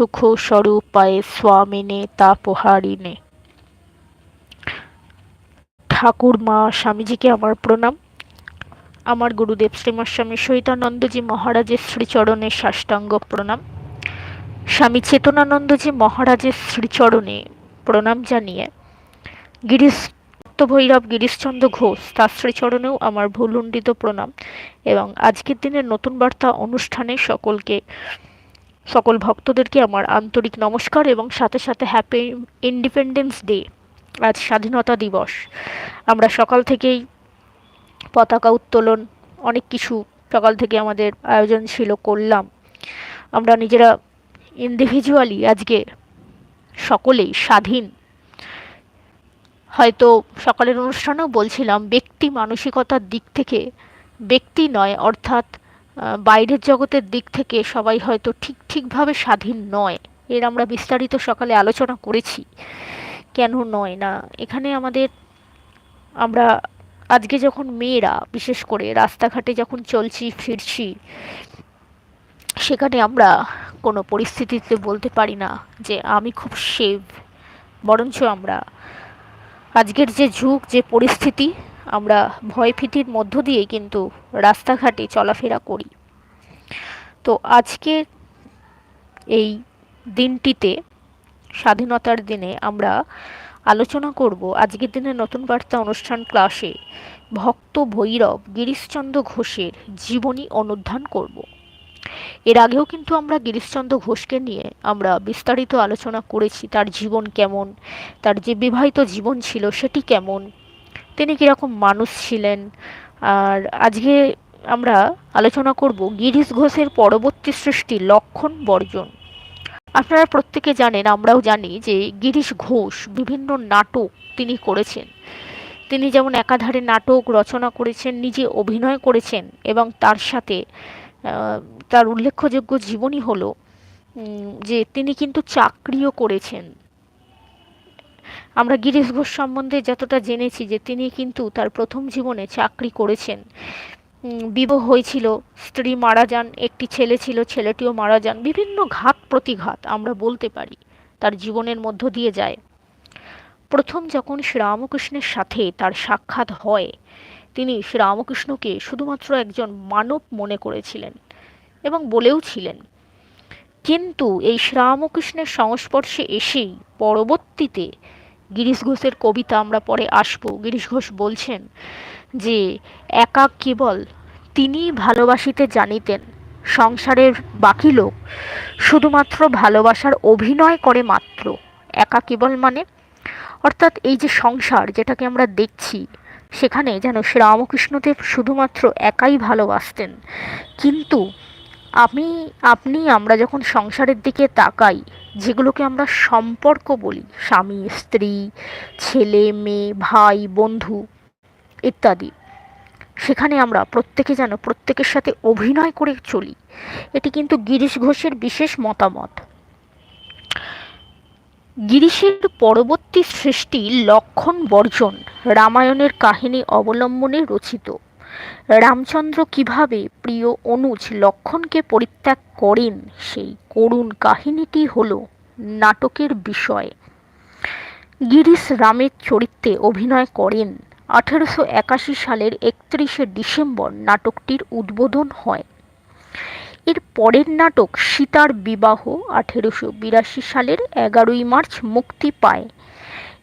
সুখ স্বরূপায় স্বামিনে তাপহারিণে ঠাকুর মা স্বামীজিকে আমার প্রণাম। আমার গুরুদেব শ্রীমৎ স্বামী সহিতানন্দজি মহারাজের শ্রীচরণে সাষ্টাঙ্গ প্রণাম। স্বামী চেতনানন্দজি মহারাজের শ্রীচরণে প্রণাম জানিয়ে গিরিশ ভৈরব গিরিশচন্দ্র ঘোষ তার শ্রীচরণেও আমার ভুলুণ্ডিত প্রণাম। এবং আজকের দিনের নতুন বার্তা অনুষ্ঠানে সকলকে সকল ভক্তদেরকে আমার আন্তরিক নমস্কার এবং সাথে সাথে হ্যাপি ইন্ডিপেন্ডেন্স ডে আজ স্বাধীনতা দিবস। আমরা সকাল থেকেই পতাকা উত্তোলন, অনেক কিছু সকাল থেকে আমাদের আয়োজন ছিল, করলাম। আমরা নিজেরা ইন্ডিভিজুয়ালি আজকে সকলেই স্বাধীন। হয়তো সকালের অনুষ্ঠানেও বলছিলাম, ব্যক্তি মানসিকতার দিক থেকে ব্যক্তি নয়, অর্থাৎ বাইরের জগতের দিক থেকে সবাই হয়তো ঠিক ঠিকভাবে স্বাধীন নয়। এর আমরা বিস্তারিত সকালে আলোচনা করেছি। কেন নয় না? এখানে আমাদের আমরা আজকে যখন মেয়েরা, বিশেষ করে রাস্তাঘাটে যখন চলছি, ফিরছি, সেখানে আমরা কোনো পরিস্থিতিতে বলতে পারি না যে আমি খুব সেভ। বরঞ্চ আমরা আজকের যে যুগ, যে পরিস্থিতি আমরা ভয় ভীতির মধ্য দিয়েই কিন্তু রাস্তাঘাটে চলাফেরা করি। তো আজকে এই দিনটিতে, স্বাধীনতার দিনে আমরা আলোচনা করব আজকের দিনে নতুন বার্তা অনুষ্ঠান ক্লাসে ভক্ত ভৈরব গিরিশচন্দ্র ঘোষের জীবনী অনুধ্যান করব। এর আগেও কিন্তু আমরা গিরিশচন্দ্র ঘোষকে নিয়ে আমরা বিস্তারিত আলোচনা করেছি, তার জীবন কেমন, তার যে বিবাহিত জীবন ছিল সেটি কেমন তিনি কীরকম মানুষ ছিলেন? আর আজকে আমরা আলোচনা করব গিরিশ ঘোষের পরবর্তী সৃষ্টি লক্ষণ বর্জন। আপনারা প্রত্যেকে জানেন, আমরাও জানি যে গিরিশ ঘোষ বিভিন্ন নাটক তিনি করেছেন। তিনি যেমন একাধারে নাটক রচনা করেছেন, নিজে অভিনয় করেছেন এবং তার সাথে তার উল্লেখযোগ্য জীবনী হলো যে তিনি কিন্তু চাকরিও করেছেন। আমরা গিরিশ ঘোষ সম্বন্ধে যতটা জেনেছি যে তিনি কিন্তু তার প্রথম জীবনে চাকরি করেছেন। বিবাহ হয়েছিল, স্ত্রী মারা যান, একটি ছেলে ছিল, ছেলেটিও মারা যান, বিভিন্ন ঘাত প্রতিঘাত আমরা বলতে পারি, তার জীবনের মধ্য দিয়ে যায়। প্রথম যখন শ্রীরামকৃষ্ণের সাথে তার সাক্ষাৎ হয়, তিনি শ্রীরামকৃষ্ণকে শুধুমাত্র একজন মানব মনে করেছিলেন এবং বলেও ছিলেন, কিন্তু এই শ্রীরামকৃষ্ণের সংস্পর্শে এসেই পরবর্তীতে গিরিশ ঘোষের কবিতা আমরা পরে আসব। গিরিশ ঘোষ বলছেন যে, একা কেবল তিনি ভালোবাসিতে জানিতেন। সংসারের বাকি লোক শুধুমাত্র ভালোবাসার অভিনয় করে মাত্র। একা কেবল মানে? অর্থাৎ এই যে সংসার যেটাকে আমরা দেখছি, সেখানে যেন শ্রী রামকৃষ্ণদেব শুধুমাত্র একাই ভালোবাসতেন। কিন্তু আমি আপনি, আমরা যখন সংসারের দিকে তাকাই, যেগুলোকে আমরা সম্পর্ক বলি, স্বামী, স্ত্রী, ছেলে, মেয়ে, ভাই, বন্ধু ইত্যাদি, সেখানে আমরা প্রত্যেকে যেন প্রত্যেকের সাথে অভিনয় করে চলি, এটি কিন্তু গিরিশ ঘোষের বিশেষ মতামত। গিরিশের পরবর্তী সৃষ্টি লক্ষণ বর্জন রামায়ণের কাহিনী অবলম্বনে রচিত। রামচন্দ্র কীভাবে প্রিয় অনুজ লক্ষণকে পরিত্যাগ করেন, সেই করুণ কাহিনীটি হল নাটকের বিষয়। গিরিশ রামের চরিত্রে অভিনয় করেন। আঠেরোশো একাশি সালের একত্রিশে ডিসেম্বর নাটকটির উদ্বোধন হয়। এর পরের নাটক সীতার বিবাহ আঠেরোশো বিরাশি সালের এগারোই মার্চ মুক্তি পায়।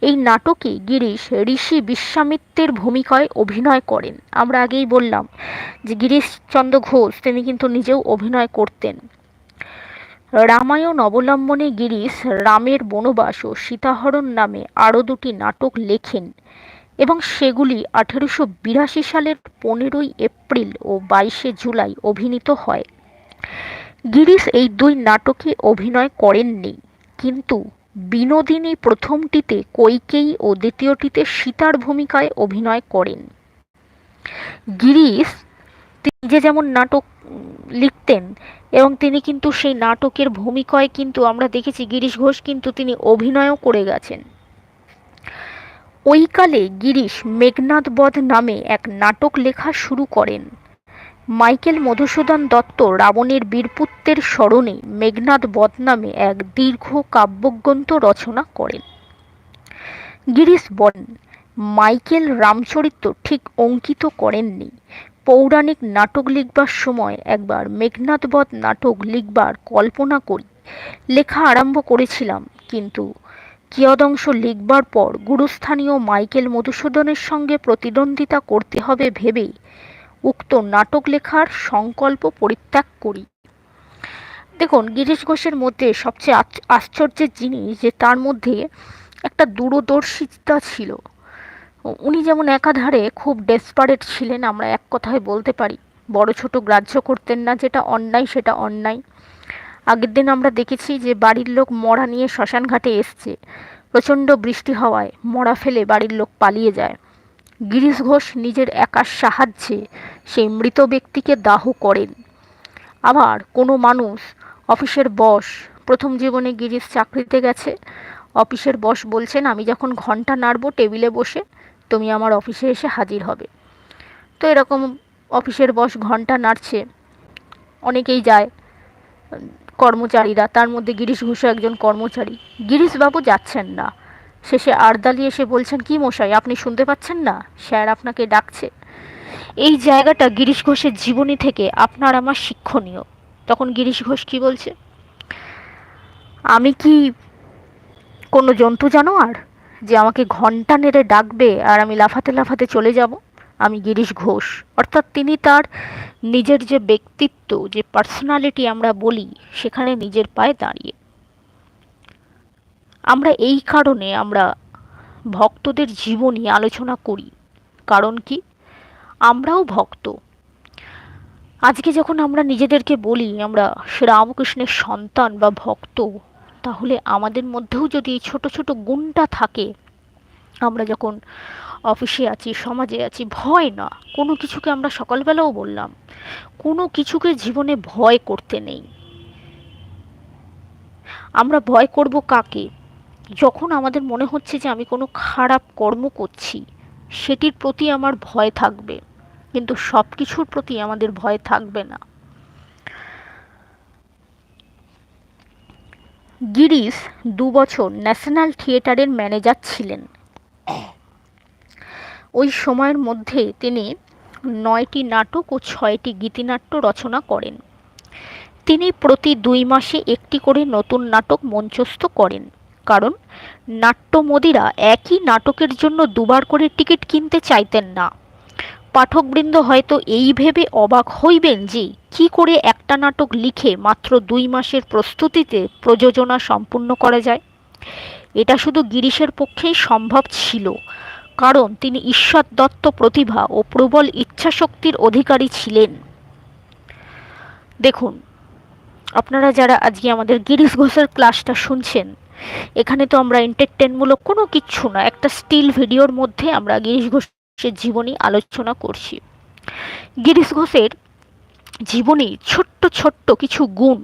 এই নাটকে গিরিশ ঋষি বিশ্বামিত্রের ভূমিকায় অভিনয় করেন। আমরা আগেই বললাম যে গিরিশচন্দ্র ঘোষ, তিনি কিন্তু নিজেও অভিনয় করতেন। রামায়ণ অবলম্বনে গিরিশ রামের বনবাস ও সীতাহরণ নামে আরও দুটি নাটক লেখেন এবং সেগুলি আঠেরোশো বিরাশি সালের পনেরোই এপ্রিল ও বাইশে জুলাই অভিনীত হয়। গিরিশ এই দুই নাটকে অভিনয় করেননি, কিন্তু বিনোদিনী প্রথমটিতে কৈকেয়ী ও দ্বিতীয়টিতে সীতার ভূমিকায় অভিনয় করেন। গিরিশ, তিনি যে যেমন নাটক লিখতেন এবং তিনি কিন্তু সেই নাটকের ভূমিকায় কিন্তু আমরা দেখেছি গিরিশ ঘোষ কিন্তু তিনি অভিনয়ও করে গেছেন। ওইকালে গিরিশ মেঘনাথ বধ নামে এক নাটক লেখা শুরু করেন। মাইকেল মধুসূদন দত্ত রাবণের বীরপুত্রের স্মরণে মেঘনাদ বধ নামে এক দীর্ঘ কাব্যগ্রন্থ রচনা করেন। গিরিশ বলেন, মাইকেল রামচরিত্র ঠিক অঙ্কিত করেননি। পৌরাণিক নাটক লিখবার সময় একবার মেঘনাদবধ নাটক লিখবার কল্পনা করি। লেখা আরম্ভ করেছিলাম, কিন্তু কিয়দংশ লিখবার পর গুরুস্থানীয় মাইকেল মধুসূদনের সঙ্গে প্রতিদ্বন্দ্বিতা করতে হবে ভেবেই উক্ত নাটক লেখার সংকল্প পরিত্যাগ করি। দেখুন, গিরিশ ঘোষের মধ্যে সবচেয়ে আশ্চর্যের জিনিস যে তার মধ্যে একটা দূরদর্শিতা ছিল। উনি যেমন একাধারে খুব ডেসপারেট ছিলেন, আমরা এক কথায় বলতে পারি। বড় ছোট গ্রাহ্য করতেন না, যেটা অন্যায়, সেটা অন্যায়। আগের দিন আমরা দেখেছি যে বাড়ির লোক মরা নিয়ে শ্মশান ঘাটে এসছে। প্রচণ্ড বৃষ্টি হওয়ায় মরা ফেলে বাড়ির লোক পালিয়ে যায়। গিরিশ ঘোষ নিজের একার সাহায্যে সেই মৃত ব্যক্তিকে দাহ করেন। আবার কোনো মানুষ অফিসের বস প্রথম জীবনে গিরিশ চাকরিতে গেছে। অফিসের বস বলছেন, আমি যখন ঘণ্টা নাড়ব টেবিলে বসে, তুমি আমার অফিসে এসে হাজির হবে। তো এরকম অফিসের বস ঘণ্টা নাড়ছে। অনেকেই যায় কর্মচারীরা, তার মধ্যে গিরিশ ঘোষও একজন কর্মচারী। গিরিশবাবু যাচ্ছেন না। শেষে আড়দালি এসে বলছেন, কি মশাই, আপনি শুনতে পাচ্ছেন না? স্যার আপনাকে ডাকছে। এই জায়গাটা গিরিশ ঘোষের জীবনী থেকে আপনার আমার শিক্ষণীয়। তখন গিরিশ ঘোষ কি বলছে? আমি কি কোনো জন্তু জানোয়ার যে আমাকে ঘণ্টা নেড়ে ডাকবে আর আমি লাফাতে লাফাতে চলে যাব? আমি গিরিশ ঘোষ। অর্থাৎ তিনি তার নিজের যে ব্যক্তিত্ব, যে পার্সোনালিটি আমরা বলি, সেখানে নিজের পায়ে দাঁড়িয়ে। আমরা এই কারণে আমরা ভক্তদের জীবনী আলোচনা করি। কারণ কি? আমরাও ভক্ত। আজকে যখন আমরা নিজেদেরকে বলি আমরা শ্রীরামকৃষ্ণের সন্তান বা ভক্ত, তাহলে আমাদের মধ্যেও যদি এই ছোট ছোট গুণটা থাকে, আমরা যখন অফিসে আছি, সমাজে আছি, ভয় না। কোনো কিছুকে আমরা সকালবেলাও বললাম, কোনো কিছুকে জীবনে ভয় করতে নেই। আমরা ভয় করব কাকে? যখন আমাদের মনে হচ্ছে যে আমি কোনো খারাপ কর্ম করছি, সেটির প্রতি আমার ভয় থাকবে। কিন্তু সব কিছুর প্রতি আমাদের ভয় থাকবে না। গিরিশ দুবছর ন্যাশনাল থিয়েটারের ম্যানেজার ছিলেন। ওই সময়ের মধ্যে তিনি নয়টি নাটক ও ছয়টি গীতিনাট্য রচনা করেন। তিনি প্রতি দুই মাসে একটি করে নতুন নাটক মঞ্চস্থ করেন। কারণ নাট্যমোদীরা একই নাটকের জন্য দুবার করে টিকিট কিনতে চাইতেন না। পাঠকবৃন্দ হয়তো এই ভেবে অবাক হইবেন যে কি করে একটা নাটক লিখে মাত্র দুই মাসের প্রস্তুতিতে প্রযোজনা সম্পূর্ণ করা যায়। এটা শুধু গিরিশের পক্ষেই সম্ভব ছিল, কারণ তিনি ঈশ্বর দত্ত প্রতিভা ও প্রবল ইচ্ছাশক্তির অধিকারী ছিলেন। দেখুন, আপনারা যারা আজকে আমাদের গিরিশ ঘোষের ক্লাসটা শুনছেন এখানে তো আমরা এন্টারটেনমূলক কোনো কিচ্ছু না, একটা স্টিল ভিডিওর মধ্যে আমরা গিরিশ ঘোষের জীবনী আলোচনা করছি। গিরিশ ঘোষের জীবনী ছোট্ট ছোট্ট কিছু গুণ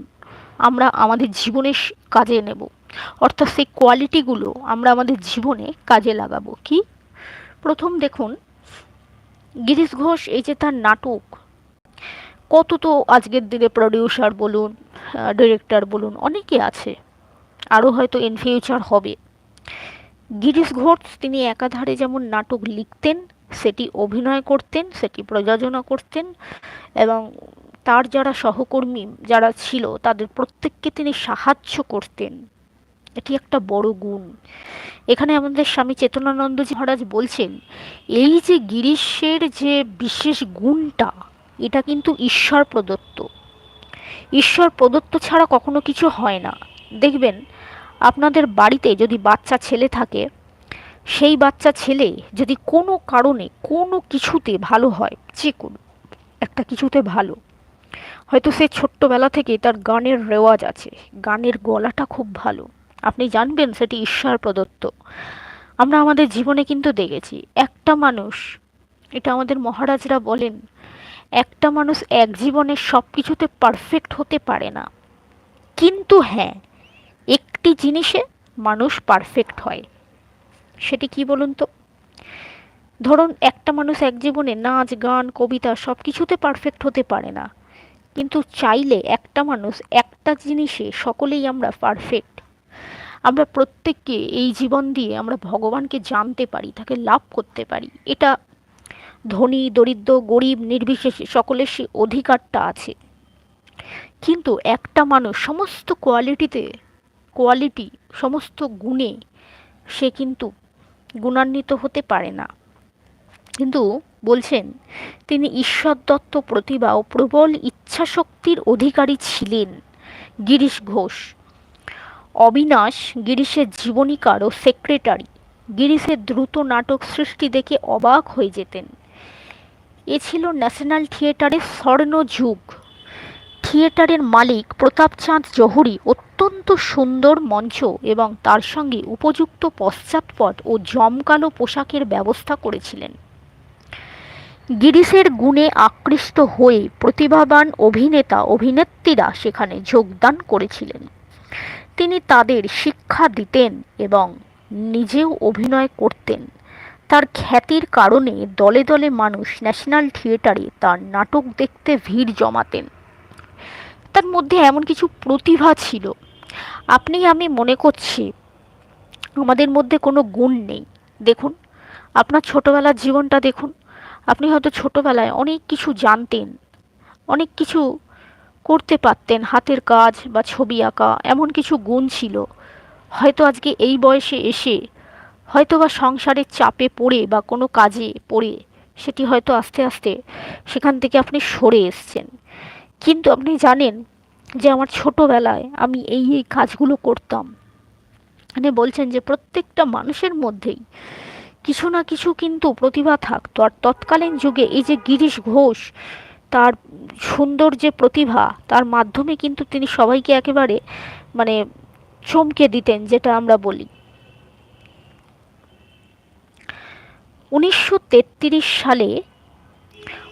আমরা আমাদের জীবনে কাজে নেব। অর্থাৎ সেই কোয়ালিটিগুলো আমরা আমাদের জীবনে কাজে লাগাবো। কি? প্রথম দেখুন, গিরিশ ঘোষ এই যে তার নাটক, কত তো আজকের দিনে প্রডিউসার বলুন ডিরেক্টর বলুন, অনেকে আছে। আরও হয়তো ইন ফিউচার হবে। গিরিশ ঘোষ, তিনি একাধারে যেমন নাটক লিখতেন, সেটি অভিনয় করতেন, সেটি প্রযোজনা করতেন এবং তার যারা সহকর্মী যারা ছিল, তাদের প্রত্যেককে তিনি সাহায্য করতেন। এটি একটা বড় গুণ। এখানে আমাদের স্বামী চেতনানন্দজি মহারাজ বলছেন, এই যে গিরিশের যে বিশেষ গুণটা, এটা কিন্তু ঈশ্বর প্রদত্ত। ঈশ্বর প্রদত্ত ছাড়া কখনো কিছু হয় না। দেখবেন, আপনাদের বাড়িতে যদি বাচ্চা ছেলে থাকে, সেই বাচ্চা ছেলে যদি কোনো কারণে কোনো কিছুতে ভালো হয়, যে কোনো, একটা কিছুতে ভালো, হয়তো সে ছোট্টবেলা থেকে তার গানের রেওয়াজ আছে, গানের গলাটা খুব ভালো। আপনি জানবেন সেটি ঈশ্বর প্রদত্ত। আমরা আমাদের জীবনে কিন্তু দেখেছি, একটা মানুষ, এটা আমাদের মহারাজরা বলেন, একটা মানুষ এক জীবনে সব কিছুতে পারফেক্ট হতে পারে না। কিন্তু হ্যাঁ একটি জিনিসে মানুষ পারফেক্ট হয়। সেটি কি বলুন তো? ধরুন একটা মানুষ এক জীবনে নাচ, গান, কবিতা সব কিছুতে পারফেক্ট হতে পারে না। কিন্তু চাইলে একটা মানুষ একটা জিনিসে সকলেই আমরা পারফেক্ট আমরা প্রত্যেককে এই জীবন দিয়ে আমরা ভগবানকে জানতে পারি, তাকে লাভ করতে পারি। এটা ধনী, দরিদ্র, গরিব, নির্বিশেষে সকলের সে অধিকারটা আছে। কিন্তু একটা মানুষ সমস্ত কোয়ালিটিতে কোয়ালিটি সমস্ত গুণে সে কিন্তু গুণান্বিত হতে পারে না। কিন্তু বলছেন, তিনি ঈশ্বর দত্ত প্রতিভা ও প্রবল ইচ্ছাশক্তির অধিকারী ছিলেন গিরিশ ঘোষ। অবিনাশ গিরিশের জীবনীকার ও সেক্রেটারি গিরিশের দ্রুত নাটক সৃষ্টি দেখে অবাক হয়ে যেতেন। এ ছিল ন্যাশনাল থিয়েটারের স্বর্ণ যুগ থিয়েটারের মালিক প্রতাপচাঁদ জহুরি অত্যন্ত সুন্দর মঞ্চ এবং তার সঙ্গে উপযুক্ত পশ্চাৎপট ও জমকালো পোশাকের ব্যবস্থা করেছিলেন। গিরিশের গুণে আকৃষ্ট হয়ে প্রতিভাবান অভিনেতা অভিনেত্রীরা সেখানে যোগদান করেছিলেন। তিনি তাদের শিক্ষা দিতেন এবং নিজেও অভিনয় করতেন। তার খ্যাতির কারণে দলে দলে মানুষ ন্যাশনাল থিয়েটারে তার নাটক দেখতে ভিড় জমাতেন। তার মধ্যে এমন কিছু প্রতিভা ছিল। আপনি, আমি মনে করছি আমাদের মধ্যে কোনো গুণ নেই। দেখুন, আপনার ছোটোবেলার জীবনটা দেখুন। আপনি হয়তো ছোটোবেলায় অনেক কিছু জানতেন, অনেক কিছু করতে পারতেন, হাতের কাজ বা ছবি আঁকা, এমন কিছু গুণ ছিল। হয়তো আজকে এই বয়সে এসে হয়তো বা সংসারের চাপে পড়ে বা কোনো কাজে পড়ে, সেটি হয়তো আস্তে আস্তে সেখান থেকে আপনি সরে এসছেন। কিন্তু আপনি জানেন যে আমার ছোটোবেলায় আমি এই এই কাজগুলো করতাম। মানে বলছেন যে প্রত্যেকটা মানুষের মধ্যেই কিছু না কিছু কিন্তু প্রতিভা থাকতো। আর তৎকালীন যুগে এই যে গিরিশ ঘোষ, তার সুন্দর যে প্রতিভা, তার মাধ্যমে কিন্তু তিনি সবাইকে একেবারে মানে চমকে দিতেন, যেটা আমরা বলি। উনিশশো তেত্রিশ সালে,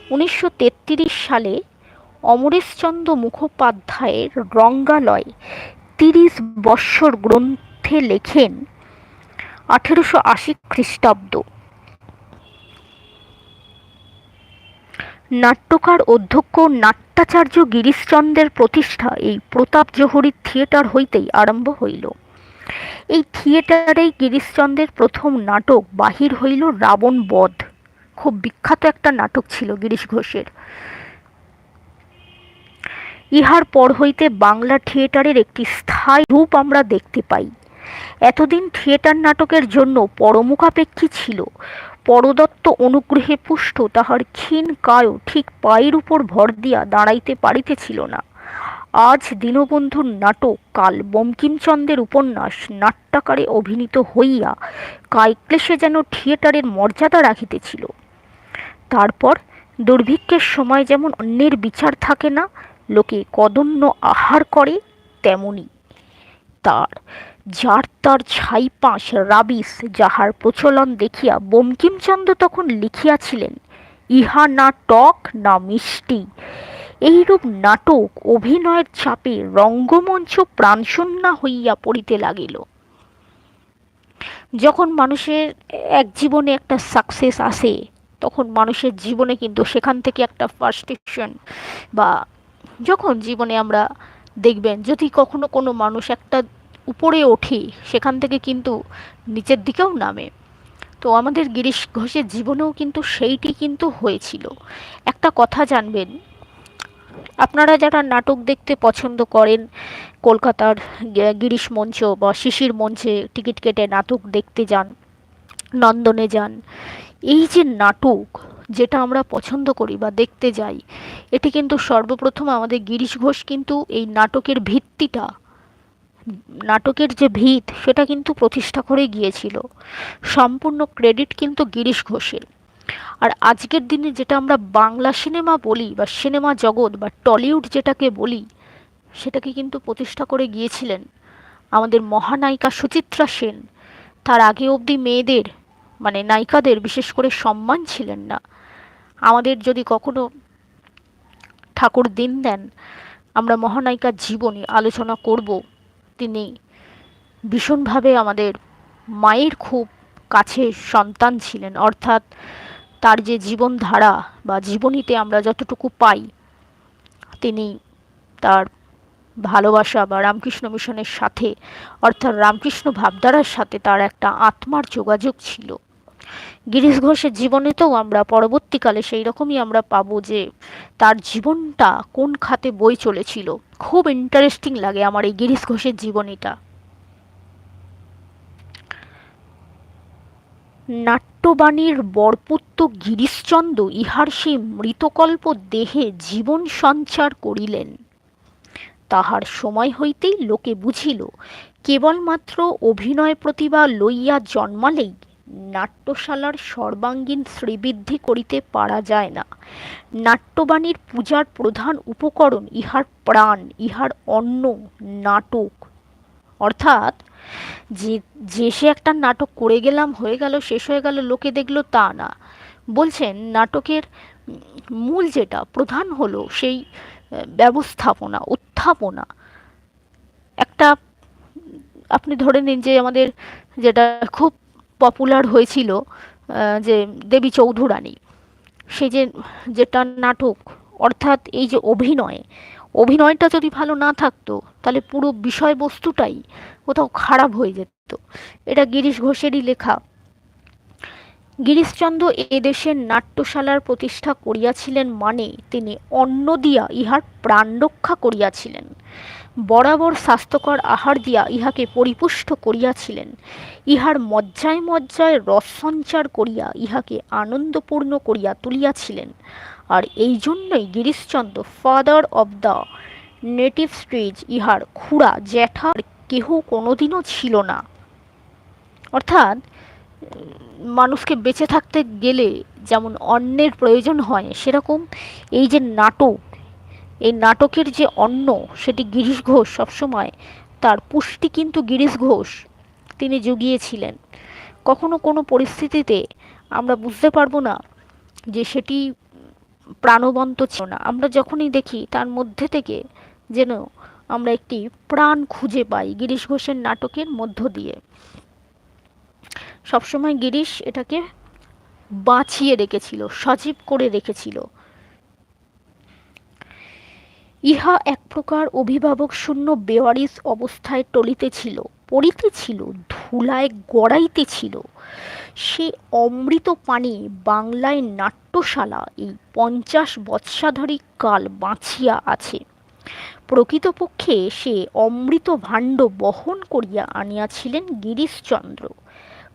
উনিশশো তেত্রিশ সালে অমরেশচন্দ্র মুখোপাধ্যায়ের রঙ্গালয় তিরিশ বৎসর গ্রন্থে লেখেন আঠেরোশো আশি খ্রিস্টাব্দ। নাট্যকার অধ্যক্ষ নাট্যাচার্য গিরিশচন্দ্রের প্রতিষ্ঠা এই প্রতাপ জহরীর থিয়েটার হইতেই আরম্ভ হইল। এই থিয়েটারেই গিরিশচন্দ্রের প্রথম নাটক বাহির হইল রাবণ বধ। খুব বিখ্যাত একটা নাটক ছিল গিরিশ ঘোষের। ইহার পর হইতে বাংলা থিয়েটারের একটি স্থায়ী রূপ আমরা দেখতে পাই। এতদিন থিয়েটার নাটকের জন্য পরমুখাপেক্ষী ছিল। পরদত্ত অনুগ্রহে পুষ্ট তাহার ক্ষীণ কায় ঠিক পায়ের উপর ভর দিয়া দাঁড়াইতে পারিতেছিল না। আজ দীনবন্ধুর নাটক কাল বঙ্কিমচন্দ্রের উপন্যাস নাট্যাকারে অভিনীত হইয়া কায়ক্লেশে যেন থিয়েটারের মর্যাদা রাখিতেছিল। তারপর দুর্ভিক্ষের সময় যেমন অন্যের বিচার থাকে না লোকে আহার করে তেমনি। তার যার তার ছাই পাঁশ রাবিস যাহার প্রচলন দেখিয়া বঙ্কিমচন্দ্র তখন লিখিয়াছিলেন, ইহা না টক, না মিষ্টি। এইরূপ নাটক অভিনয়ের চাপে রঙ্গমঞ্চ প্রাণশূন্যা হইয়া পড়িতে লাগিল। যখন মানুষের এক জীবনে একটা সাকসেস আসে, তখন মানুষের জীবনে কিন্তু সেখান থেকে একটা ফার্স্টেশন বা যখন জীবনে আমরা দেখবেন, যদি কখনো কোনো মানুষ একটা উপরে ওঠে, সেখান থেকে কিন্তু নিচের দিকেও নামে। তো আমাদের গিরিশ ঘোষের জীবনেও কিন্তু সেইটি কিন্তু হয়েছিল। একটা কথা জানবেন, আপনারা যারা নাটক দেখতে পছন্দ করেন, কলকাতার গিরিশ মঞ্চ বা শিশির মঞ্চে টিকিট কেটে নাটক দেখতে যান, নন্দনে যান, এই যে নাটক যেটা আমরা পছন্দ করি বা দেখতে যাই, এটি কিন্তু সর্বপ্রথম আমাদের গিরিশ ঘোষ কিন্তু এই নাটকের ভিত্তিটা, নাটকের যে ভিত, সেটা কিন্তু প্রতিষ্ঠা করে গিয়েছিল। সম্পূর্ণ ক্রেডিট কিন্তু গিরিশ ঘোষের। আর আজকের দিনে যেটা আমরা বাংলা সিনেমা বলি বা সিনেমা জগৎ বা টলিউড যেটাকে বলি, সেটাকে কিন্তু প্রতিষ্ঠা করে গিয়েছিলেন আমাদের মহানায়িকা সুচিত্রা সেন। তার আগে অবধি মেয়েদের মানে নায়িকাদের বিশেষ করে সম্মান ছিলেন না। আমাদের যদি কখনো ঠাকুর দিন দেন, আমরা মহানায়িকার জীবনী আলোচনা করব। তিনি ভীষণভাবে আমাদের মায়ের খুব কাছে সন্তান ছিলেন। অর্থাৎ তার যে জীবনধারা বা জীবনীতে আমরা যতটুকু পাই, তিনি তার ভালোবাসা বা রামকৃষ্ণ মিশনের সাথে, অর্থাৎ রামকৃষ্ণ ভাবধারার সাথে তার একটা আত্মার যোগাযোগ ছিল। গিরিশ ঘোষের জীবনেতেও আমরা, পরবর্তীকালে সেই রকমই আমরা পাবো যে তার জীবনটা কোন খাতে বই চলেছিল। খুব ইন্টারেস্টিং লাগে আমার এই গিরিশ ঘোষের জীবনীটা। নাট্যবাণীর বরপুত্র গিরিশচন্দ্র ইহার সেই মৃতকল্প দেহে জীবন সঞ্চার করিলেন। তাহার সময় হইতেই লোকে বুঝিল, কেবলমাত্র অভিনয় প্রতিভা লইয়া জন্মালেই নাট্যশালার সর্বাঙ্গীন শ্রীবৃদ্ধি করিতে পারা যায় না। নাট্যবাণীর পূজার প্রধান উপকরণ ইহার প্রাণ, ইহার অন্ন, নাটক। অর্থাৎ, যে যে সে একটা নাটক করে গেলাম, হয়ে গেল, শেষ হয়ে গেল, লোকে দেখল তা না। বলছেন, নাটকের মূল যেটা, প্রধান হলো সেই, ব্যবস্থাপনা, উত্থাপনা। একটা, আপনি ধরে নিন যে আমাদের যেটা খুব পপুলার হয়েছিল যে দেবী চৌধুরানী। সে যে, যেটা নাটক, অর্থাৎ এই যে অভিনয়, অভিনয়টা যদি ভালো না থাকতো, তাহলে পুরো বিষয়বস্তুটাই কোথাও খারাপ হয়ে যেত। এটা গিরিশ ঘোষেরই লেখা। গিরিশচন্দ্র এদেশের নাট্যশালার প্রতিষ্ঠা করিয়াছিলেন মানে তিনি অন্ন দিয়া ইহার প্রাণ রক্ষা করিয়াছিলেন। বরাবর স্বাস্থ্যকর আহার দিয়া ইহাকে পরিপুষ্ট করিয়াছিলেন। ইহার মজ্জায় মজ্জায় রস সঞ্চার করিয়া ইহাকে আনন্দপূর্ণ করিয়া তুলিয়াছিলেন। আর এই জন্যই Girishchandra father of the native stage ইহার খুড়া জ্যাঠার কেহ কোনোদিনও ছিল না। অর্থাৎ, মানুষকে বেঁচে থাকতে গেলে যেমন অন্নের প্রয়োজন হয় সেরকম এই যে নাটক এই নাটকের যে অন্ন, সেটি গিরিশ ঘোষ সবসময়, তার পুষ্টি কিন্তু গিরিশ ঘোষ, তিনি জুগিয়েছিলেন। কখনো কোনো পরিস্থিতিতে আমরা বুঝতে পারব না যে সেটি প্রাণবন্ত ছিল না। আমরা যখনই দেখি, তার মধ্যে থেকে যেন আমরা একটি প্রাণ খুঁজে পাই গিরিশ ঘোষের নাটকের মধ্য দিয়ে। সবসময় গিরিশ এটাকে বাঁচিয়ে রেখেছিল, সজীব করে রেখেছিল। ইহা এক প্রকার অভিভাবক শূন্য বেওয়ারিস অবস্থায় টলিতেছিল পড়িতেছিল ধুলায় গড়াইতেছিল সে অমৃত পানি বাংলায় নাট্যশালা, এই পঞ্চাশ বৎসাধারী কাল বাঁচিয়া আছে। প্রকৃতপক্ষে সে অমৃত ভাণ্ড বহন করিয়া আনিয়াছিলেন গিরিশচন্দ্র।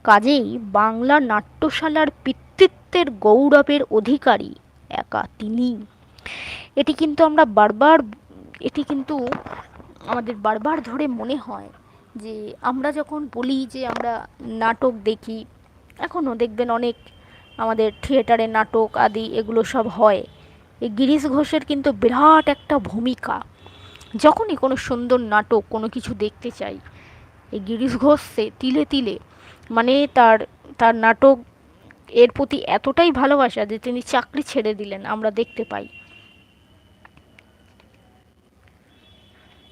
কাজেই বাংলা নাট্যশালার পিতৃত্বের গৌরবের অধিকারী একা তিনি। এটি কিন্তু আমরা বারবার, এটি কিন্তু আমাদের বারবার ধরে মনে হয় যে আমরা যখন বলি যে আমরা নাটক দেখি, এখনও দেখবেন অনেক আমাদের থিয়েটারে নাটক আদি এগুলো সব হয়। এই গিরিশ ঘোষের কিন্তু বিরাট একটা ভূমিকা। যখনই কোনো সুন্দর নাটক কোনো কিছু দেখতে চাই, এই গিরিশ ঘোষ তিলে তিলে মানে তার তার নাটক এর প্রতি এতটাই ভালোবাসা যে তিনি চাকরি ছেড়ে দিলেন, আমরা দেখতে পাই।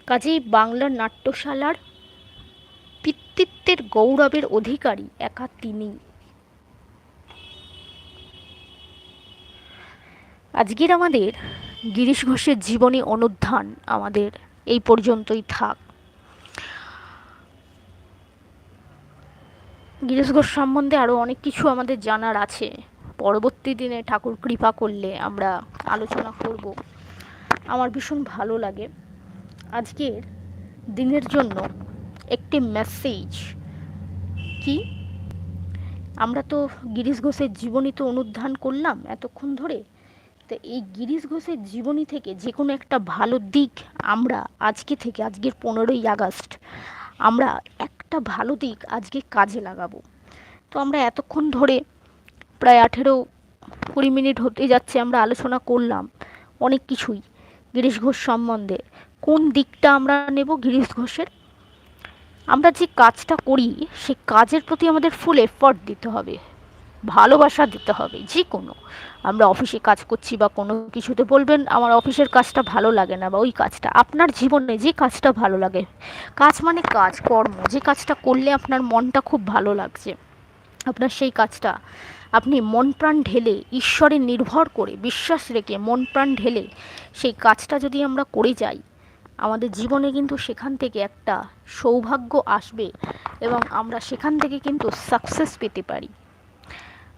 কাজেই বাংলার নাট্যশালার পিতৃত্বের গৌরবের অধিকারী একা তিনি। আজকের আমাদের গিরিশ ঘোষের জীবনী অনুধান আমাদের এই পর্যন্তই থাক। গিরিশ ঘোষ সম্বন্ধে আরও অনেক কিছু আমাদের জানার আছে। পরবর্তী দিনে ঠাকুর কৃপা করলে আমরা আলোচনা করব। আমার ভীষণ ভালো লাগে। আজকের দিনের জন্য একটি মেসেজ কি? আমরা তো গিরিশ ঘোষের জীবনী তো অনুধ্যান করলাম এতক্ষণ ধরে। তো এই গিরিশ ঘোষের জীবনী থেকে যে কোনো একটা ভালো দিক আমরা আজকে থেকে, আজকের পনেরোই আগস্ট, আমরা একটা ভালো দিক আজকে কাজে লাগাবো। তো আমরা এতক্ষণ ধরে প্রায় আঠেরো কুড়ি মিনিট হতে যাচ্ছে, আমরা আলোচনা করলাম অনেক কিছুই গিরিশ ঘোষ সম্বন্ধে। কোন দিকটা আমরা নেব গিরিশ ঘোষের? আমরা যে কাজটা করি, সে কাজের প্রতি আমাদের ফুল এফর্ট দিতে হবে, ভালোবাসা দিতে হবে, যে কোনো। আমরা অফিসে কাজ করছি বা কোনো কিছুতে বলবেন, আমার অফিসের কাজটা ভালো লাগে না বা ওই কাজটা। আপনার জীবনে যে কাজটা ভালো লাগে, কাজ মানে কাজ, কর্ম, যে কাজটা করলে আপনার মনটা খুব ভালো লাগছে, আপনার সেই কাজটা, আপনি মন প্রাণ ঢেলে, ঈশ্বরে নির্ভর করে, বিশ্বাস রেখে মন প্রাণ ঢেলে, সেই কাজটা যদি আমরা করে যাই আমাদের জীবনে কিন্তু সেখান থেকে একটা সৌভাগ্য আসবে এবং আমরা সেখান থেকে কিন্তু সাকসেস পেতে পারি।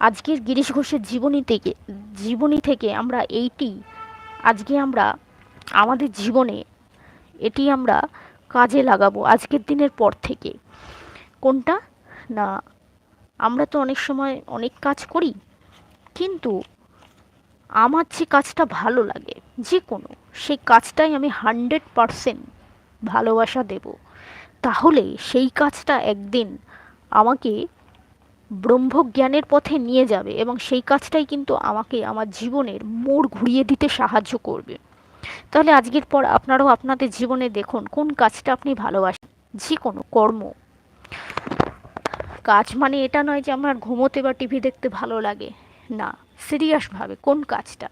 আজকের গিরিশ ঘোষের জীবনী থেকে জীবনী থেকে আমরা এইটি, আজকে আমরা আমাদের জীবনে এটি আমরা কাজে লাগাবো আজকের দিনের পর থেকে। কোনটা? না, আমরা তো অনেক সময় অনেক কাজ করি, কিন্তু আমার যে কাজটা ভালো লাগে, যে কোনো সেই কাজটাই আমি হান্ড্রেড পারসেন্ট ভালোবাসা দেব। তাহলে সেই কাজটা একদিন আমাকে ব্রহ্মজ্ঞানের পথে নিয়ে যাবে এবং সেই কাজটাই কিন্তু আমাকে আমার জীবনের মোড় ঘুরিয়ে দিতে সাহায্য করবে। তাহলে আজকের পর আপনারাও আপনাদের জীবনে দেখুন কোন কাজটা আপনি ভালোবাসেন, যে কোনো কর্ম। কাজ মানে এটা নয় যে আমার ঘুমোতে বা টিভি দেখতে ভালো লাগে। না, সিরিয়াসভাবে কোন কাজটা?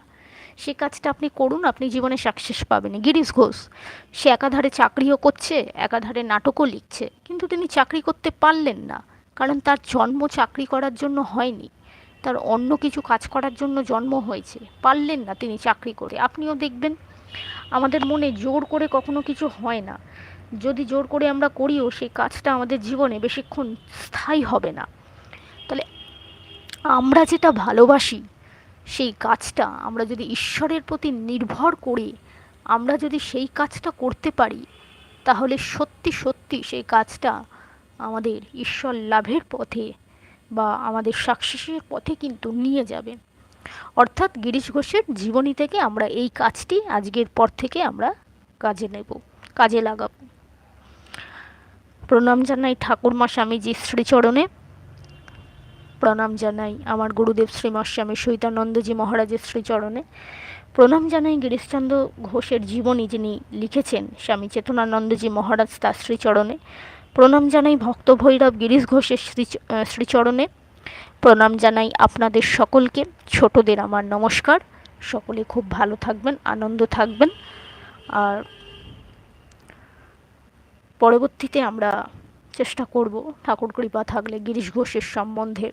সে কাজটা আপনি করুন, আপনি জীবনে সাকসেস পাবেন। গিরিশ ঘোষ সে একাধারে চাকরিও করছে, একাধারে নাটকও লিখছে, কিন্তু তিনি চাকরি করতে পারলেন না, কারণ তার জন্ম চাকরি করার জন্য হয়নি। তার অন্য কিছু কাজ করার জন্য জন্ম হয়েছে, পারলেন না তিনি চাকরি করে। আপনিও দেখবেন, আমাদের মনে জোর করে কখনো কিছু হয় না। যদি জোর করে আমরা করিও, সেই কাজটা আমাদের জীবনে বেশিক্ষণ স্থায়ী হবে না। তাহলে আমরা যেটা ভালোবাসি সেই কাজটা আমরা যদি ঈশ্বরের প্রতি নির্ভর করে, আমরা যদি সেই কাজটা করতে পারি, তাহলে সত্যি সত্যি সেই কাজটা আমাদের ঈশ্বর লাভের পথে বা আমাদের সাকসেসের পথে কিন্তু নিয়ে যাবে। অর্থাৎ গিরিশ ঘোষের জীবনী থেকে আমরা এই কাজটি আজকের পর থেকে আমরা কাজে নেব, কাজে লাগাবো। প্রণাম জানাই ঠাকুরমা স্বামীজির শ্রীচরণে। প্রণাম জানাই আমার গুরুদেব শ্রীমৎ স্বামী সৈতানন্দজি মহারাজের শ্রীচরণে। প্রণাম জানাই গিরিশচন্দ্র ঘোষের জীবনী যিনি লিখেছেন স্বামী চেতনানন্দজি মহারাজ তার শ্রীচরণে। প্রণাম জানাই ভক্ত ভৈরব গিরিশ ঘোষের শ্রী শ্রীচরণে। প্রণাম জানাই আপনাদের সকলকে, ছোটদের আমার নমস্কার। সকলে খুব ভালো থাকবেন, আনন্দ থাকবেন। আর পরবর্তীতে আমরা চেষ্টা করব ঠাকুর কৃপা থাকলে গিরিশ ঘোষের সম্বন্ধে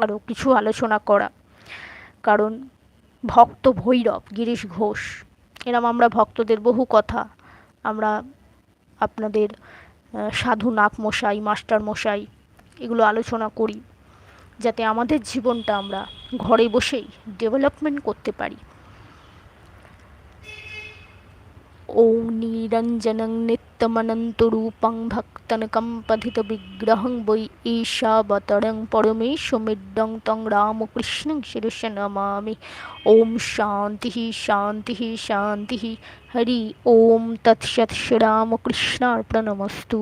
আরও কিছু আলোচনা করা। কারণ ভক্ত ভৈরব, গিরিশ ঘোষ, এরম আমরা ভক্তদের বহু কথা। আমরা আপনাদের সাধু নাক মশাই, মাস্টার মশাই এগুলো আলোচনা করি। যাতে আমাদের জীবনটা আমরা ঘরে বসেই ডেভেলপমেন্ট করতে পারি। ॐ निरञ्जनं नित्यमनन्तरूपं भक्तनकं पथितविग्रहं वै ईशावतरं परमेशमिड्डं तं रामकृष्णं शिरस नमामि ॐ शान्तिः शान्तिः शान्तिः हरि ॐ तत्सत् श्रीरामकृष्णार्पणमस्तु